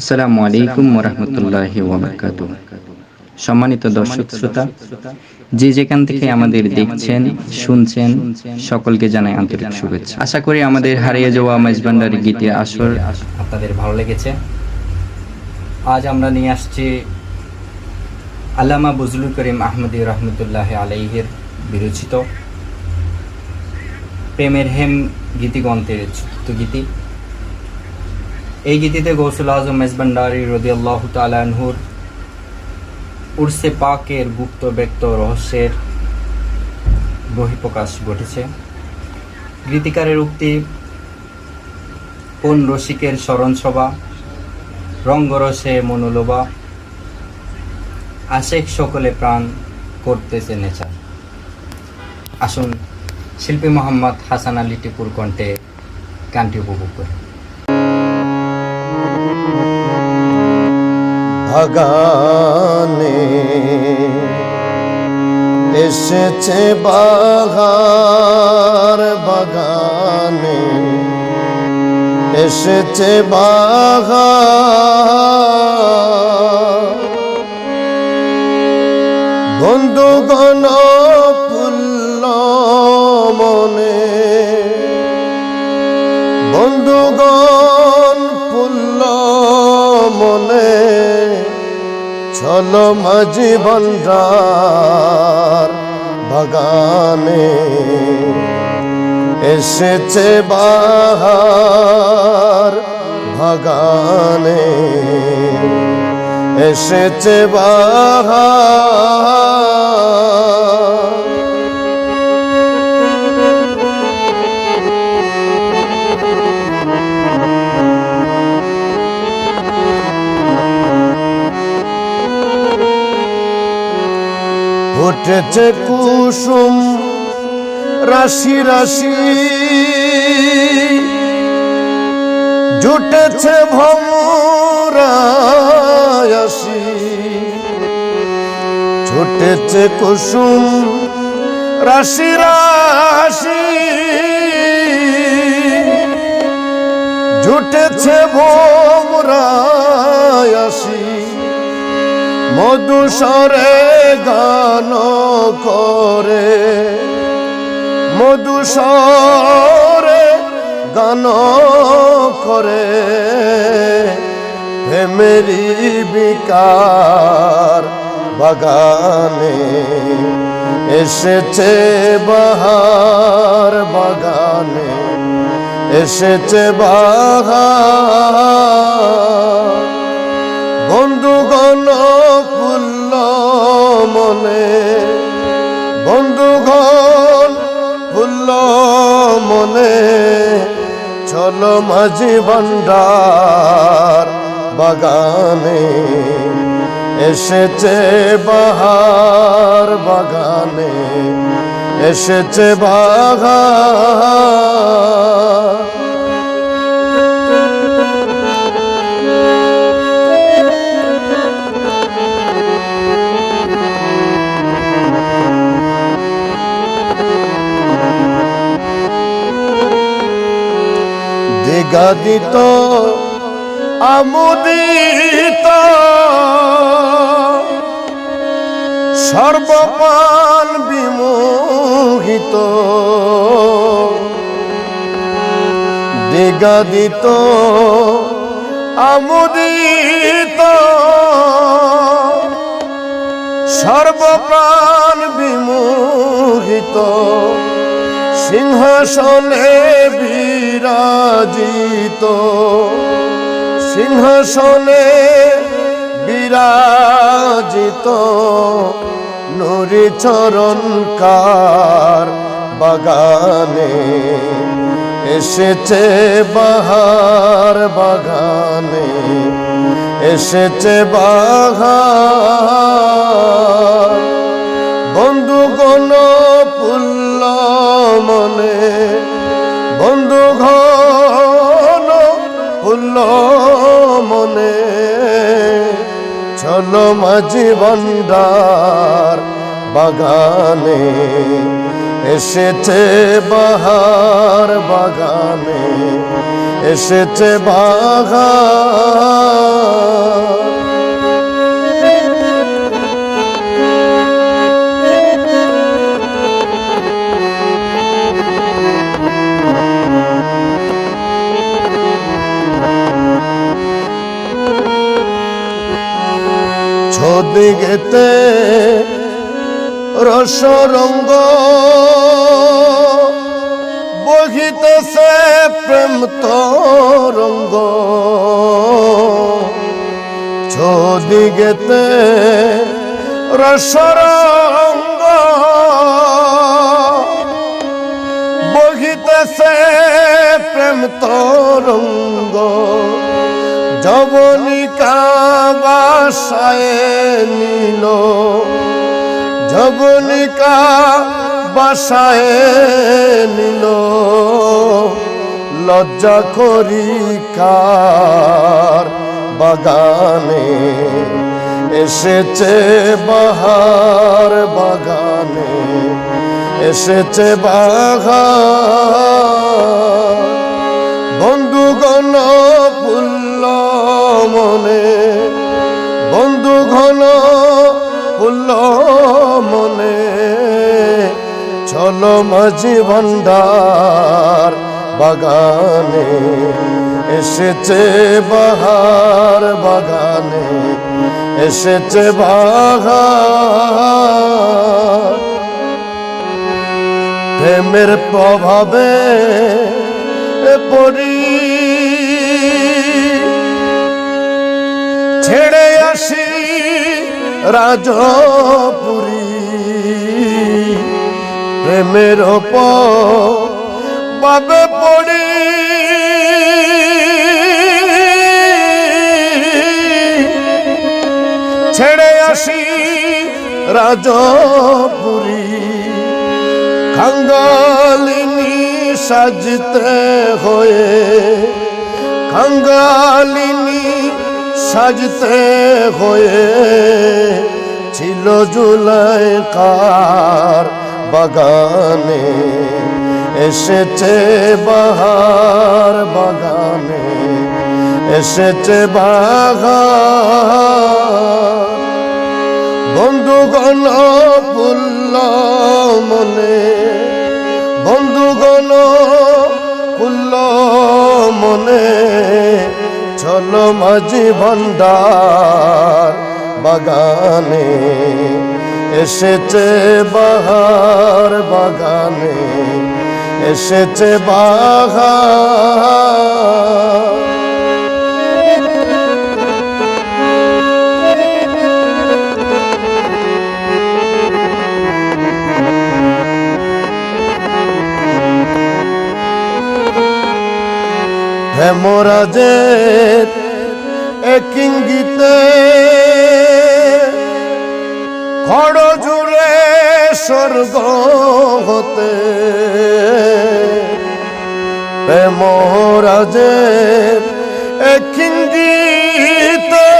আসসালামু আলাইকুম ওরহমতুল্লাহ ওবরকাত সম্মানিত দর্শক শ্রোতা, যে যেখান থেকে আমাদের দেখছেন, শুনছেন, সকলকে জানাই আন্তরিক শুভেচ্ছা। আশা করি আমাদের হারিয়ে যাওয়া মেজবান্ডারি গীতে আসর আপনাদের ভালো লেগেছে। আজ আমরা নিয়ে আসছি আল্লামা বজলুল করিম আহমদী রহমতুল্লাহ আলাইহের বিরচিত প্রেমের হেম গীতিগ্রন্থের চতুর্থ গীতি। এই গীতিতে গৌসুল আজম মেজবান্ডারি রদি আল্লাহ তালানহুর উর্সে পাকের গুপ্ত ব্যক্ত রহস্যের বহিঃপ্রকাশ ঘটেছে। গীতিকারের উক্তি কোন রসিকের স্মরণসভা? রঙ্গরসে মনোলোভা। আশেক সকলে প্রাণ করতেছে নেচার। আসুন শিল্পী মোহাম্মদ হাসান আলী টিপুর কণ্ঠে গানটি উপভোগ করি। বাগানে এসেছে বাগার বাগানে। এসেছে বাগার বন্ধুগণ পুল্ল মনে চলো মাঝি বন্ডার বাগানে। এসেছে বাহার বাগানে। এসেছে বাহার উঠেছে কুসুম রাশি রাশি। জুটেছে ভমরাশি ছুটেছে কুসুম রাশি রাশি। জুটেছে ভমরাশি মধুসরে গান করে। মধুসরে গান করে। প্রেমেরি বিকার বাগানে এসেছে বাহার বাগানে এসেছে বাহার বন্ধুগণ পুল্ল মনে, বন্ধুগণ পুল্ল মনে, চলো মাঝি ভান্ডার বাগানে, এসেছে বাহার বাগানে, এসেছে বাগান দিগাদিত আমুদিত। সর্বপান বিমোহিত দিগাদিত আমুদিত। সর্বপ্রাণ বিমোহিত। সিংহাসনে বিরাজিত সিংহাসনে বিরাজিত। নুরি চরণকার বাগানে এসেছে বাহার বাগানে এসেছে বাহার। বন্ধুগণ পুল্ল মনে বন্ধু ঘন পুল্ল মনে। চলো মাঝি ভান্ডার বাগানে এসেছে বাহার বাগানে এসেছে বাঘা। ছদিগেতে রসরঙ্গ বহিতেছে প্রেম তরঙ্গ ছদিগেতে রসরঙ্গ বহিতেছে প্রেম তরঙ্গ জবনিকা বাসায় নিল। জবনিকা বাসায় নিল। লজ্জা করি কার বাগানে। এসেছে বাহার বাগানে। এসেছে বাঘার বন্ধুগণ পুল্ল মনে, বন্ধু ঘন পুল্ল মনে। চলো মাঝি ভণ্ডার বাগানে, এসেছে বাহার বাগানে, এসেছে বাহার। প্রেমের প্রভাবে পড়ি ছেড়ে আসি রাজপুরী। প্রেমের বাবে পড়ি। ছেড়ে আসি রাজপুরী। খাঙ্গালিনী সাজতে হয়ে খাঙ্গালিনী সাজতে হয়ে ছিল জুলাই কার বাগানে। এসেছে বাহার বাগানে, এসেছে বাগান বন্ধুগণ পুল্ল মনে বন্ধুগণ পুল্ল মনে চলো মাঝি ভণ্ডার বাগানে। এসেছে বাহার বাগানে এসেছে বাহার হেমরাজের এক ইঙ্গিতে খড় জুড়ে স্বর্গ হতে। হেমরাজের এক ইঙ্গিতে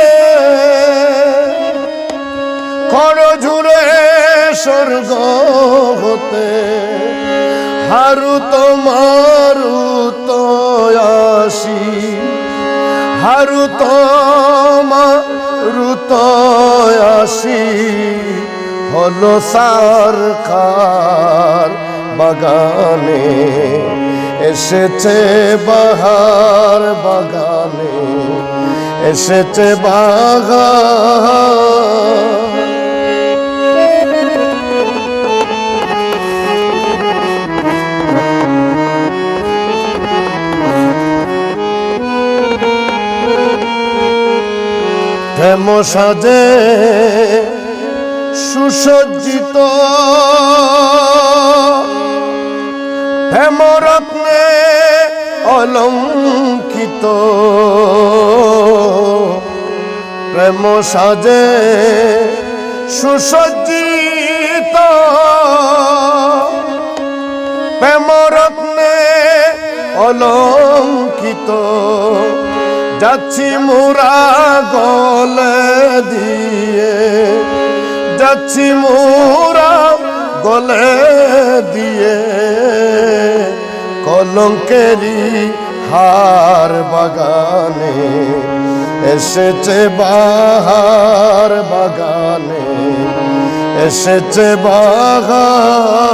খড় জুড়ে স্বর্গ হতে। হারু তোমারু তো আসি। হারু তোমারু তো আসি। হলো সারকার বাগানে এসেছে বাহার বাগানে এসেছে বাগান হেম সাজে সুসজ্জিত। হেমরত্নে অলঙ্কিত। প্রেম সাজে সুসজ্জিত। প্রেমরত্নে অলঙ্কিত। যাচ্ছি মোরা যাচ্ছি মোরা গলে দিয়ে। কলঙ্কেরি হার বাগানে এসেছে বাহার বাগানে এসেছে বাহার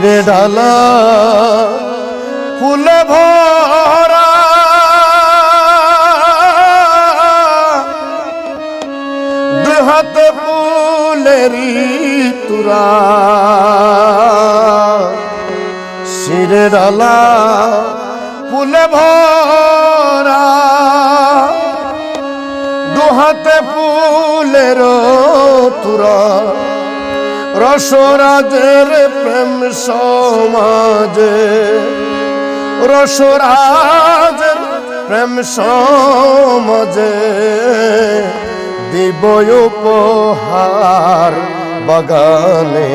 শিরে ডালা ফুলে ভরা। দুহাতে ফুলেরি তুরা শিরে ডালা ফুলে ভরা। দুহাতে ফুলের তুরা রসরাজের প্রেম সমাজে রসরাজের প্রেম সমাজে দিব উপহার বাগানে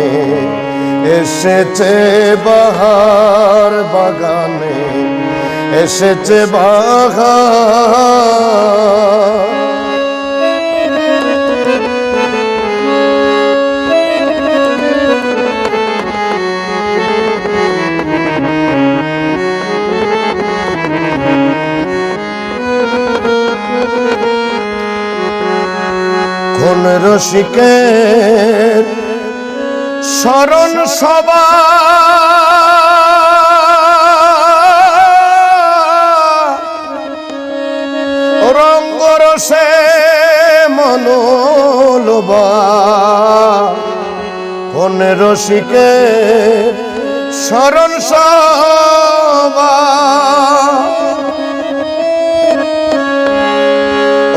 এসেছে বাহার বাগানে এসেছে বাহার রসিকের স্মরণ সভা রঙ্গরসে মনোলবা কোন রসিকের স্মরণ সভা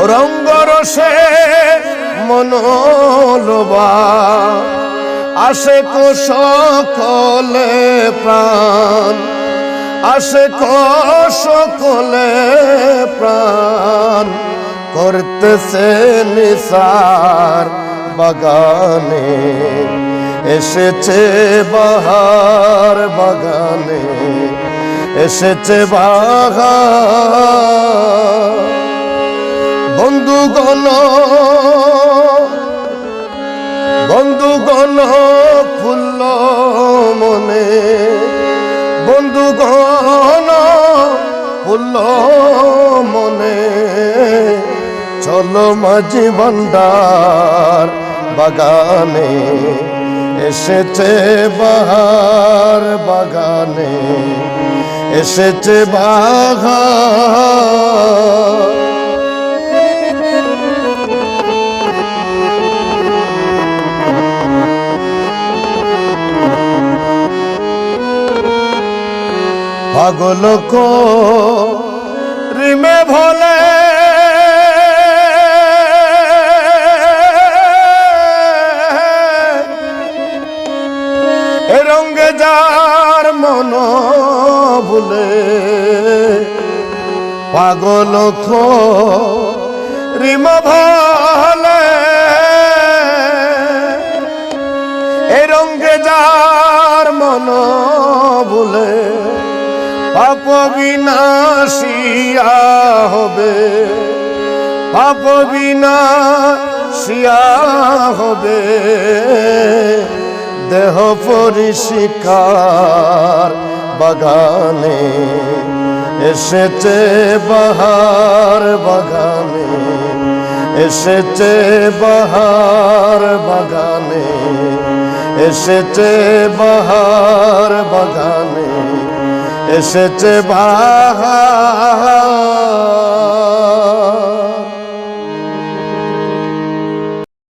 রঙ্গরসে মনোলবা আসে কো সকলে প্রাণ, আসে কো সকলে প্রাণ, করতেছে নিসার বাগানে, এসেছে বাহার বাগানে, এসেছে বাহার মাঝি বাগানে এসেছে বাহার বাগানে এসেছে বাহার পাগল কো রিমে ভোলে পাগল খো রিম ভোলে। এ রঙ্গে যার মন ভুলে, পাপ বিনাশিয়া হবে, পাপ বিনাশিয়া হবে। দেহ পরিষ্কার বাগানে এসেছে বাহার বাগানে এসেছে বাহার বাগানে এসেছে বাহার বাগানে এসেছে বাহার